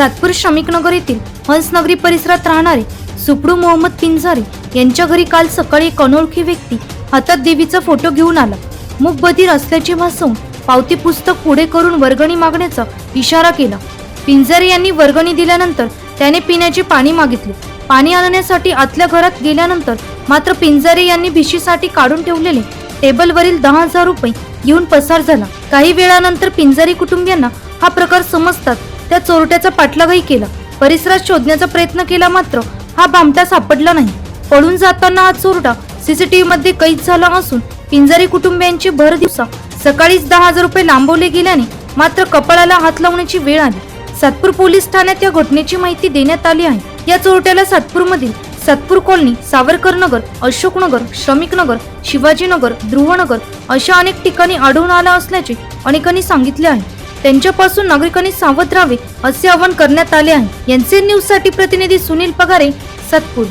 सातपूर श्रमिकनगर येथील हंसनगरी परिसरात राहणारे सुपडू मोहम्मद पिंजारे यांच्या घरी काल सकाळी एक अनोळखी व्यक्ती हातात देवीचा फोटो घेऊन आला. मूकबधीर असल्याचे भासवून पावती पुस्तक पुढे करून वर्गणी मागण्याचा इशारा केला. पिंजारे यांनी वर्गणी दिल्यानंतर त्याने पिण्याचे पाणी मागितले. पाणी आणण्यासाठी आतल्या घरात गेल्यानंतर मात्र पिंजारे यांनी भिशीसाठी काढून ठेवलेले टेबलवरील दहा हजार रुपये घेऊन पसार झाला. काही वेळानंतर पिंजारी कुटुंबियांना हा प्रकार समजतात. त्या चोरट्याचा पाठलागही केला. परिसरात शोधण्याचा प्रयत्न केला मात्र हा भामटा सापडला नाही. पळून जाताना हा चोरटा सीसीटीव्ही मध्ये कैद झाला असून पिंजारी कुटुंबियांची भर दिवसा सकाळीच दहा हजार रुपये लांबवले गेल्याने मात्र कपाळाला हात लावण्याची वेळ आली. सातपूर पोलीस ठाण्यात या घटनेची माहिती देण्यात आली आहे. या चोरट्याला सातपूरमधील सातपूर कॉलनी सावरकर नगर अशोकनगर श्रमिक नगर शिवाजीनगर ध्रुवनगर अशा अनेक ठिकाणी आढळून आला असल्याचे अनेकांनी सांगितले आहे. त्यांच्यापासून नागरिकांनी सावध राहावे असे आवाहन करण्यात आले आहे. एनसीएन न्यूजसाठी प्रतिनिधी सुनील पगारे सातपूर.